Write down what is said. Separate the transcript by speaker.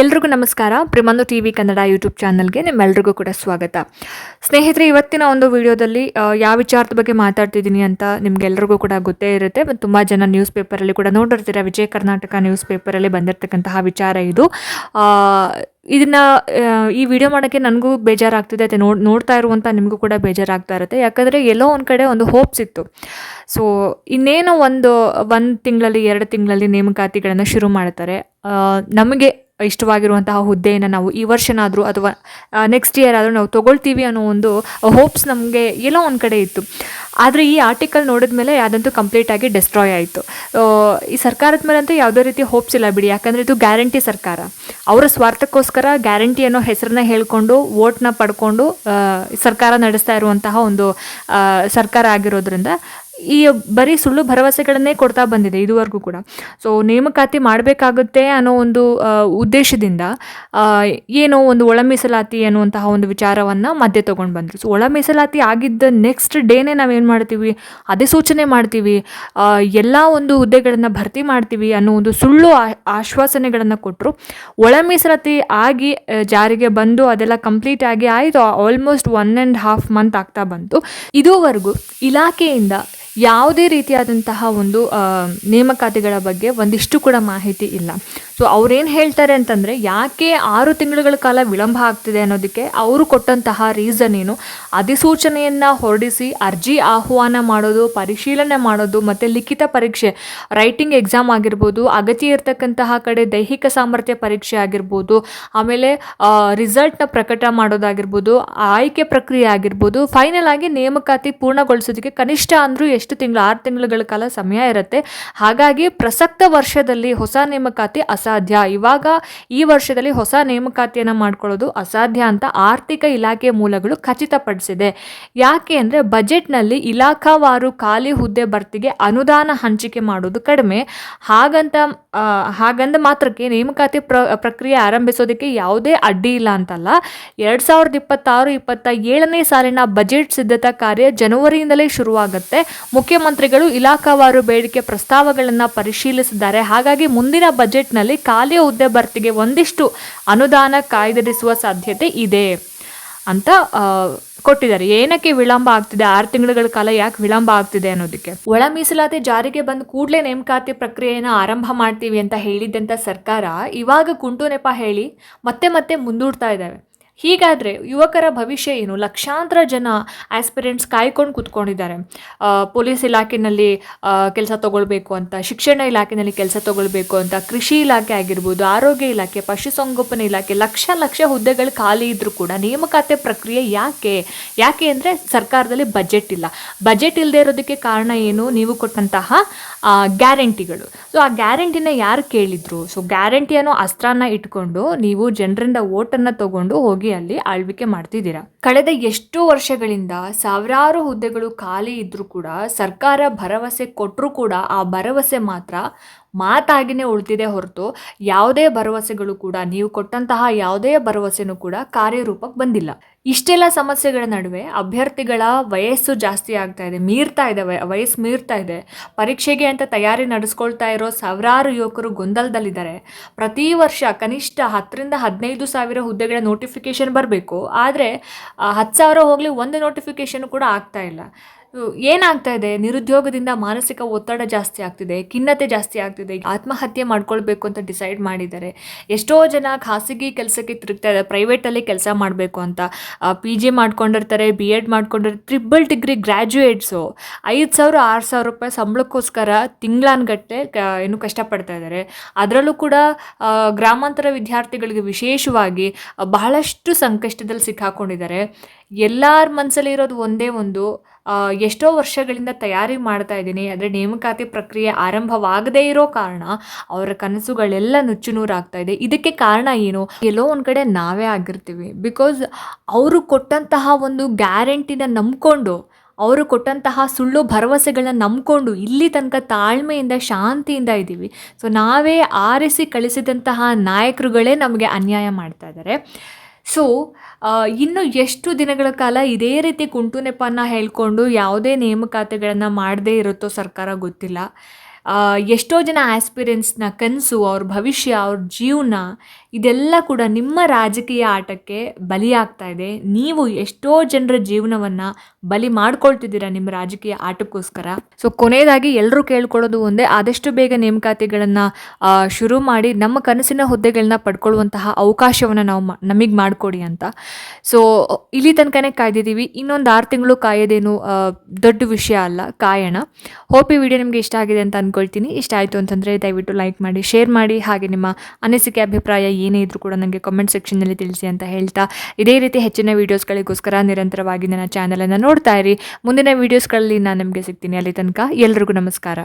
Speaker 1: ಎಲ್ರಿಗೂ ನಮಸ್ಕಾರ. ಪ್ರಿಮಂದು ಟಿ ವಿ ಕನ್ನಡ ಯೂಟ್ಯೂಬ್ ಚಾನಲ್ಗೆ ನಿಮ್ಮೆಲ್ರಿಗೂ ಕೂಡ ಸ್ವಾಗತ. ಸ್ನೇಹಿತರೆ, ಇವತ್ತಿನ ಒಂದು ವಿಡಿಯೋದಲ್ಲಿ ಯಾವ ವಿಚಾರದ ಬಗ್ಗೆ ಮಾತಾಡ್ತಿದ್ದೀನಿ ಅಂತ ನಿಮ್ಗೆಲ್ರಿಗೂ ಕೂಡ ಗೊತ್ತೇ ಇರುತ್ತೆ. ಮತ್ತು ತುಂಬ ಜನ ನ್ಯೂಸ್ ಪೇಪರಲ್ಲಿ ಕೂಡ ನೋಡಿರ್ತೀರ. ವಿಜಯ ಕರ್ನಾಟಕ ನ್ಯೂಸ್ ಪೇಪರಲ್ಲಿ ಬಂದಿರತಕ್ಕಂತಹ ವಿಚಾರ ಇದು. ಇದನ್ನು ಈ ವಿಡಿಯೋ ಮಾಡೋಕ್ಕೆ ನನಗೂ ಬೇಜಾರಾಗ್ತಿದೆ. ಅದೇ ನೋಡ್, ನೋಡ್ತಾ ಇರುವಂಥ ನಿಮಗೂ ಕೂಡ ಬೇಜಾರಾಗ್ತಾ ಇರುತ್ತೆ. ಯಾಕಂದರೆ ಎಲ್ಲೋ ಒಂದು ಕಡೆ ಒಂದು ಹೋಪ್ಸ್ ಇತ್ತು. ಸೊ, ಇನ್ನೇನೋ ಒಂದು ಒಂದು ತಿಂಗಳಲ್ಲಿ, ಎರಡು ತಿಂಗಳಲ್ಲಿ ನೇಮಕಾತಿಗಳನ್ನು ಶುರು ಮಾಡ್ತಾರೆ. ನಮಗೆ ಇಷ್ಟವಾಗಿರುವಂತಹ ಹುದ್ದೆಯನ್ನು ನಾವು ಈ ವರ್ಷನಾದರೂ ಅಥವಾ ನೆಕ್ಸ್ಟ್ ಇಯರ್ ಆದರೂ ನಾವು ತೊಗೊಳ್ತೀವಿ ಅನ್ನೋ ಒಂದು ಹೋಪ್ಸ್ ನಮಗೆ ಎಲ್ಲೋ ಒಂದು ಕಡೆ ಇತ್ತು. ಆದರೆ ಈ ಆರ್ಟಿಕಲ್ ನೋಡಿದ ಮೇಲೆ ಅದಂತೂ ಕಂಪ್ಲೀಟಾಗಿ ಡೆಸ್ಟ್ರಾಯ್ ಆಯಿತು. ಈ ಸರ್ಕಾರದ ಮೇಲಂತೂ ಯಾವುದೇ ರೀತಿ ಹೋಪ್ಸ್ ಇಲ್ಲ ಬಿಡಿ. ಯಾಕಂದರೆ ಇದು ಗ್ಯಾರಂಟಿ ಸರ್ಕಾರ. ಅವರ ಸ್ವಾರ್ಥಕ್ಕೋಸ್ಕರ ಗ್ಯಾರಂಟಿ ಅನ್ನೋ ಹೆಸರನ್ನ ಹೇಳ್ಕೊಂಡು ವೋಟ್ನ ಪಡ್ಕೊಂಡು ಸರ್ಕಾರ ನಡೆಸ್ತಾ ಇರುವಂತಹ ಒಂದು ಸರ್ಕಾರ ಆಗಿರೋದ್ರಿಂದ ಈ ಬರೀ ಸುಳ್ಳು ಭರವಸೆಗಳನ್ನೇ ಕೊಡ್ತಾ ಬಂದಿದೆ ಇದುವರೆಗೂ ಕೂಡ. ಸೊ ನೇಮಕಾತಿ ಮಾಡಬೇಕಾಗುತ್ತೆ ಅನ್ನೋ ಒಂದು ಉದ್ದೇಶದಿಂದ ಏನೋ ಒಂದು ಒಳ ಮೀಸಲಾತಿ ಅನ್ನುವಂತಹ ಒಂದು ವಿಚಾರವನ್ನು ಮಧ್ಯೆ ತೊಗೊಂಡು ಬಂದರು. ಸೊ ಒಳ ಮೀಸಲಾತಿ ಆಗಿದ್ದ ನೆಕ್ಸ್ಟ್ ಡೇನೇ ನಾವೇನು ಮಾಡ್ತೀವಿ? ಅಧಿಸೂಚನೆ ಮಾಡ್ತೀವಿ. ಎಲ್ಲ ಒಂದು ಹುದ್ದೆಗಳನ್ನು ಭರ್ತಿ ಮಾಡ್ತೀವಿ ಅನ್ನೋ ಒಂದು ಸುಳ್ಳು ಆಶ್ವಾಸನೆಗಳನ್ನು ಕೊಟ್ಟರು ಒಳ ಮೀಸಲಾತಿ ಆಗಿ ಜಾರಿಗೆ ಬಂದು ಅದೆಲ್ಲ ಕಂಪ್ಲೀಟ್ ಆಗಿ ಆಯಿತು. Almost one and half month ಆಗ್ತಾ ಬಂತು. ಇದುವರೆಗೂ ಇಲಾಖೆಯಿಂದ ಯಾವುದೇ ರೀತಿಯಾದಂತಹ ಒಂದು ನೇಮಕಾತಿಗಳ ಬಗ್ಗೆ ಒಂದಿಷ್ಟು ಕೂಡ ಮಾಹಿತಿ ಇಲ್ಲ. ಸೊ ಅವ್ರೇನು ಹೇಳ್ತಾರೆ ಅಂತಂದರೆ, ಯಾಕೆ ಆರು ತಿಂಗಳುಗಳ ಕಾಲ ವಿಳಂಬ ಆಗ್ತಿದೆ ಅನ್ನೋದಕ್ಕೆ ಅವರು ಕೊಟ್ಟಂತಹ ರೀಸನ್ ಏನು? ಅಧಿಸೂಚನೆಯನ್ನು ಹೊರಡಿಸಿ, ಅರ್ಜಿ ಆಹ್ವಾನ ಮಾಡೋದು, ಪರಿಶೀಲನೆ ಮಾಡೋದು, ಮತ್ತು ಲಿಖಿತ ಪರೀಕ್ಷೆ ರೈಟಿಂಗ್ ಎಕ್ಸಾಮ್ ಆಗಿರ್ಬೋದು, ಅಗತ್ಯ ಇರತಕ್ಕಂತಹ ಕಡೆ ದೈಹಿಕ ಸಾಮರ್ಥ್ಯ ಪರೀಕ್ಷೆ ಆಗಿರ್ಬೋದು, ಆಮೇಲೆ ರಿಸಲ್ಟ್ನ ಪ್ರಕಟ ಮಾಡೋದಾಗಿರ್ಬೋದು, ಆಯ್ಕೆ ಪ್ರಕ್ರಿಯೆ ಆಗಿರ್ಬೋದು ಫೈನಲ್ ಆಗಿ ನೇಮಕಾತಿ ಪೂರ್ಣಗೊಳಿಸೋದಕ್ಕೆ ಕನಿಷ್ಠ ಅಂದರೂ ಎಷ್ಟು ತಿಂಗಳು, ಆರು ತಿಂಗಳುಗಳ ಕಾಲ ಸಮಯ ಇರುತ್ತೆ. ಹಾಗಾಗಿ ಪ್ರಸಕ್ತ ವರ್ಷದಲ್ಲಿ ಹೊಸ ನೇಮಕಾತಿ ಅಸಾಧ್ಯ. ಇವಾಗ ಈ ವರ್ಷದಲ್ಲಿ ಹೊಸ ನೇಮಕಾತಿಯನ್ನು ಮಾಡ್ಕೊಳ್ಳೋದು ಅಸಾಧ್ಯ ಅಂತ ಆರ್ಥಿಕ ಇಲಾಖೆ ಮೂಲಗಳು ಖಚಿತಪಡಿಸಿದೆ. ಯಾಕೆ ಅಂದರೆ ಬಜೆಟ್ನಲ್ಲಿ ಇಲಾಖಾವಾರು ಖಾಲಿ ಹುದ್ದೆ ಭರ್ತಿಗೆ ಅನುದಾನ ಹಂಚಿಕೆ ಮಾಡೋದು ಕಡಿಮೆ. ಹಾಗಂತ ಹಾಗಂದ ಮಾತ್ರಕ್ಕೆ ನೇಮಕಾತಿ ಪ್ರ, ಪ್ರಕ್ರಿಯೆ ಆರಂಭಿಸೋದಕ್ಕೆ ಯಾವುದೇ ಅಡ್ಡಿ ಇಲ್ಲ ಅಂತಲ್ಲ. ಎರಡು ಸಾವಿರದ ಇಪ್ಪತ್ತಾರು ಇಪ್ಪತ್ತ ಏಳನೇ ಸಾಲಿನ ಬಜೆಟ್ ಸಿದ್ಧತಾ ಕಾರ್ಯ ಜನವರಿಯಿಂದಲೇ ಶುರುವಾಗುತ್ತೆ. ಮುಖ್ಯಮಂತ್ರಿಗಳು ಇಲಾಖಾವಾರು ಬೇಡಿಕೆ ಪ್ರಸ್ತಾವಗಳನ್ನು ಪರಿಶೀಲಿಸಿದ್ದಾರೆ. ಹಾಗಾಗಿ ಮುಂದಿನ ಬಜೆಟ್ನಲ್ಲಿ ಖಾಲಿ ಹುದ್ದೆ ಭರ್ತಿಗೆ ಒಂದಿಷ್ಟು ಅನುದಾನ ಕಾಯ್ದಿರಿಸುವ ಸಾಧ್ಯತೆ ಇದೆ ಅಂತ ಕೊಟ್ಟಿದ್ದಾರೆ. ಏನಕ್ಕೆ ವಿಳಂಬ ಆಗ್ತಿದೆ? ಆರು ತಿಂಗಳ ಕಾಲ ಯಾಕೆ ವಿಳಂಬ ಆಗ್ತಿದೆ ಅನ್ನೋದಕ್ಕೆ. ಒಳ ಮೀಸಲಾತಿ ಜಾರಿಗೆ ಬಂದ ಕೂಡಲೇ ನೇಮಕಾತಿ ಪ್ರಕ್ರಿಯೆಯನ್ನು ಆರಂಭ ಮಾಡ್ತೀವಿ ಅಂತ ಹೇಳಿದ್ದಂಥ ಸರ್ಕಾರ ಇವಾಗ ಕುಂಟು ನೆಪ ಹೇಳಿ ಮತ್ತೆ ಮತ್ತೆ ಮುಂದೂಡ್ತಾ ಇದ್ದಾವೆ ಹೀಗಾದರೆ ಯುವಕರ ಭವಿಷ್ಯ ಏನು? ಲಕ್ಷಾಂತರ ಜನ ಆಸ್ಪಿರೆಂಟ್ಸ್ ಕಾಯ್ಕೊಂಡು ಕೂತ್ಕೊಂಡಿದ್ದಾರೆ. ಪೊಲೀಸ್ ಇಲಾಖೆಯಲ್ಲಿ ಕೆಲಸ ತಗೊಳ್ಬೇಕು ಅಂತ, ಶಿಕ್ಷಣ ಇಲಾಖೆಯಲ್ಲಿ ಕೆಲಸ ತಗೊಳ್ಬೇಕು ಅಂತ, ಕೃಷಿ ಇಲಾಖೆ ಆಗಿರ್ಬೋದು, ಆರೋಗ್ಯ ಇಲಾಖೆ, ಪಶುಸಂಗೋಪನೆ ಇಲಾಖೆ, ಲಕ್ಷ ಲಕ್ಷ ಹುದ್ದೆಗಳು ಖಾಲಿ ಇದ್ದರೂ ಕೂಡ ನೇಮಕಾತಿ ಪ್ರಕ್ರಿಯೆ ಯಾಕೆ? ಯಾಕೆ ಅಂದರೆ ಸರ್ಕಾರದಲ್ಲಿ ಬಜೆಟ್ ಇಲ್ಲ. ಬಜೆಟ್ ಇಲ್ಲದೆ ಇರೋದಕ್ಕೆ ಕಾರಣ ಏನು? ನೀವು ಕೊಟ್ಟಂತಹ ಗ್ಯಾರಂಟಿಗಳು ಸೊ ಆ ಗ್ಯಾರಂಟಿನ ಯಾರು ಕೇಳಿದ್ರು? ಸೊ ಗ್ಯಾರಂಟಿ ಅನ್ನೋ ಅಸ್ತ್ರನ ಇಟ್ಕೊಂಡು ನೀವು ಜನರಿಂದ ಓಟನ್ನು ತಗೊಂಡು ಹೋಗಿ ಅಲ್ಲಿ ಆಳ್ವಿಕೆ ಮಾಡ್ತಿದ್ದೀರಾ? ಕಳೆದ ಎಷ್ಟೋ ವರ್ಷಗಳಿಂದ ಸಾವಿರಾರು ಹುದ್ದೆಗಳು ಖಾಲಿ ಇದ್ರೂ ಕೂಡ ಸರ್ಕಾರ ಭರವಸೆ ಕೊಟ್ಟರೂ ಕೂಡ ಆ ಭರವಸೆ ಮಾತ್ರ ಮಾತಾಗಿನೇ ಉಳಿದಿದೆ ಹೊರತು ಯಾವುದೇ ಭರವಸೆಗಳು ಕೂಡ, ನೀವು ಕೊಟ್ಟಂತಹ ಯಾವುದೇ ಭರವಸೆನೂ ಕೂಡ ಕಾರ್ಯರೂಪಕ್ಕೆ ಬಂದಿಲ್ಲ. ಇಷ್ಟೆಲ್ಲ ಸಮಸ್ಯೆಗಳ ನಡುವೆ ಅಭ್ಯರ್ಥಿಗಳ ವಯಸ್ಸು ಜಾಸ್ತಿ ಆಗ್ತಾ ಇದೆ, ಮೀರ್ತಾ ಇದೆ ವಯ- ವಯಸ್ಸು ಮೀರ್ತಾ ಇದೆ. ಪರೀಕ್ಷೆಗೆ ಅಂತ ತಯಾರಿ ನಡೆಸ್ಕೊಳ್ತಾ ಇರೋ ಸಾವಿರಾರು ಯುವಕರು ಗೊಂದಲದಲ್ಲಿದ್ದಾರೆ. ಪ್ರತಿ ವರ್ಷ ಕನಿಷ್ಠ ಹತ್ತರಿಂದ ಹದಿನೈದು ಸಾವಿರ ಹುದ್ದೆಗಳ ನೋಟಿಫಿಕೇಶನ್ ಬರಬೇಕು. ಆದರೆ ಹತ್ತು ಸಾವಿರ ಹೋಗಲಿ, ಒಂದು ನೋಟಿಫಿಕೇಶನ್ ಕೂಡ ಆಗ್ತಾ ಇಲ್ಲ. ಏನಾಗ್ತಾ ಇದೆ? ನಿರುದ್ಯೋಗದಿಂದ ಮಾನಸಿಕ ಒತ್ತಡ ಜಾಸ್ತಿ ಆಗ್ತಿದೆ, ಖಿನ್ನತೆ ಜಾಸ್ತಿ ಆಗ್ತಿದೆ, ಆತ್ಮಹತ್ಯೆ ಮಾಡ್ಕೊಳ್ಬೇಕು ಅಂತ ಡಿಸೈಡ್ ಮಾಡಿದ್ದಾರೆ. ಎಷ್ಟೋ ಜನ ಖಾಸಗಿ ಕೆಲಸಕ್ಕೆ ತಿರುಗ್ತಾ ಇದ್ದಾರೆ ಪ್ರೈವೇಟಲ್ಲಿ ಕೆಲಸ ಮಾಡಬೇಕು ಅಂತ. ಪಿ ಜಿ ಮಾಡ್ಕೊಂಡಿರ್ತಾರೆ ಬಿ ಎಡ್ ಮಾಡ್ಕೊಂಡಿರ್ತಾರೆ ಟ್ರಿಬಲ್ ಡಿಗ್ರಿ ಗ್ರ್ಯಾಜುಯೇಟ್ಸು ಐದು ಸಾವಿರ, ಆರು ಸಾವಿರ ರೂಪಾಯಿ ಸಂಬಳಕ್ಕೋಸ್ಕರ ತಿಂಗಳಾನ್ಗಟ್ಟಲೆ ಏನು ಕಷ್ಟಪಡ್ತಾ ಇದ್ದಾರೆ. ಅದರಲ್ಲೂ ಕೂಡ ಗ್ರಾಮಾಂತರ ವಿದ್ಯಾರ್ಥಿಗಳಿಗೆ ವಿಶೇಷವಾಗಿ ಬಹಳಷ್ಟು ಸಂಕಷ್ಟದಲ್ಲಿ ಸಿಕ್ಕಾಕೊಂಡಿದ್ದಾರೆ. ಎಲ್ಲರ ಮನಸ್ಸಲ್ಲಿ ಇರೋದು ಒಂದೇ ಒಂದು ಎಷ್ಟೋ ವರ್ಷಗಳಿಂದ ತಯಾರಿ ಮಾಡ್ತಾ ಇದ್ದೀನಿ. ಆದರೆ ನೇಮಕಾತಿ ಪ್ರಕ್ರಿಯೆ ಆರಂಭವಾಗದೇ ಇರೋ ಕಾರಣ ಅವರ ಕನಸುಗಳೆಲ್ಲ ನುಚ್ಚುನೂರಾಗ್ತಾ ಇದೆ. ಇದಕ್ಕೆ ಕಾರಣ ಏನು? ಎಲ್ಲೋ ಒಂದು ಕಡೆ ನಾವೇ ಆಗಿರ್ತೀವಿ. ಬಿಕಾಸ್ ಅವರು ಕೊಟ್ಟಂತಹ ಒಂದು ಗ್ಯಾರಂಟಿನ ನಂಬಿಕೊಂಡು, ಅವರು ಕೊಟ್ಟಂತಹ ಸುಳ್ಳು ಭರವಸೆಗಳನ್ನ ನಂಬಿಕೊಂಡು ಇಲ್ಲಿ ತನಕ ತಾಳ್ಮೆಯಿಂದ, ಶಾಂತಿಯಿಂದ ಇದ್ದೀವಿ. ಸೊ ನಾವೇ ಆರಿಸಿ ಕಳಿಸಿದಂತಹ ನಾಯಕರುಗಳೇ ನಮಗೆ ಅನ್ಯಾಯ ಮಾಡ್ತಾ ಇದ್ದಾರೆ ಸೊ ಇನ್ನು ಎಷ್ಟು ದಿನಗಳ ಕಾಲ ಇದೇ ರೀತಿ ಕುಂಟು ನೆಪನ ಹೇಳ್ಕೊಂಡು ಯಾವುದೇ ನೇಮಕಾತಿಗಳನ್ನು ಮಾಡದೇ ಇರುತ್ತೋ ಸರ್ಕಾರ ಗೊತ್ತಿಲ್ಲ. ಎಷ್ಟೋ ಜನ ಆಸ್ಪಿರೆಂಟ್ಸ್ನ ಕನಸು, ಅವ್ರ ಭವಿಷ್ಯ, ಅವ್ರ ಜೀವನ, ಇದೆಲ್ಲ ಕೂಡ ನಿಮ್ಮ ರಾಜಕೀಯ ಆಟಕ್ಕೆ ಬಲಿಯಾಗ್ತಾ ಇದೆ. ನೀವು ಎಷ್ಟೋ ಜನರ ಜೀವನವನ್ನು ಬಲಿ ಮಾಡ್ಕೊಳ್ತಿದ್ದೀರಾ ನಿಮ್ಮ ರಾಜಕೀಯ ಆಟಕ್ಕೋಸ್ಕರ? ಸೊ ಕೊನೆಯದಾಗಿ ಎಲ್ಲರೂ ಕೇಳ್ಕೊಳ್ಳೋದು ಒಂದೇ, ಆದಷ್ಟು ಬೇಗ ನೇಮಕಾತಿಗಳನ್ನು ಶುರು ಮಾಡಿ ನಮ್ಮ ಕನಸಿನ ಹುದ್ದೆಗಳನ್ನ ಪಡ್ಕೊಳ್ಳುವಂತಹ ಅವಕಾಶವನ್ನು ನಾವು ನಮಗೆ ಮಾಡಿಕೊಡಿ ಅಂತ. ಸೊ ಇಲ್ಲಿ ತನಕನೇ ಕಾಯ್ದಿದ್ದೀವಿ. ಇನ್ನೊಂದು ಆರು ತಿಂಗಳು ಕಾಯೋದೇನು ದೊಡ್ಡ ವಿಷಯ ಅಲ್ಲ, ಕಾಯೋಣ. ಹೋಪ್ ಈ ವಿಡಿಯೋ ನಿಮಗೆ ಇಷ್ಟ ಆಗಿದೆ ಅಂತ ಅಂದ್ಕೊಳ್ತೀನಿ ಇಷ್ಟ ಆಯಿತು ಅಂತಂದರೆ ದಯವಿಟ್ಟು ಲೈಕ್ ಮಾಡಿ ಶೇರ್ ಮಾಡಿ. ಹಾಗೆ ನಿಮ್ಮ ಅನಿಸಿಕೆ, ಅಭಿಪ್ರಾಯ ಏನೇ ಇದ್ರೂ ಕೂಡ ನನಗೆ ಕಾಮೆಂಟ್ ಸೆಕ್ಷನ್ನಲ್ಲಿ ತಿಳಿಸಿ ಅಂತ ಹೇಳ್ತಾ. ಇದೇ ರೀತಿ ಹೆಚ್ಚಿನ ವೀಡಿಯೋಸ್ಗಳಿಗೋಸ್ಕರ ನಿರಂತರವಾಗಿ ನನ್ನ ಚಾನಲನ್ನು ನೋಡ್ತಾ ಇರಿ. ಮುಂದಿನ ವೀಡಿಯೋಸ್ಗಳಲ್ಲಿ ನಾನು ನಿಮಗೆ ಸಿಗ್ತೀನಿ. ಅಲ್ಲಿ ತನಕ ಎಲ್ರಿಗೂ ನಮಸ್ಕಾರ.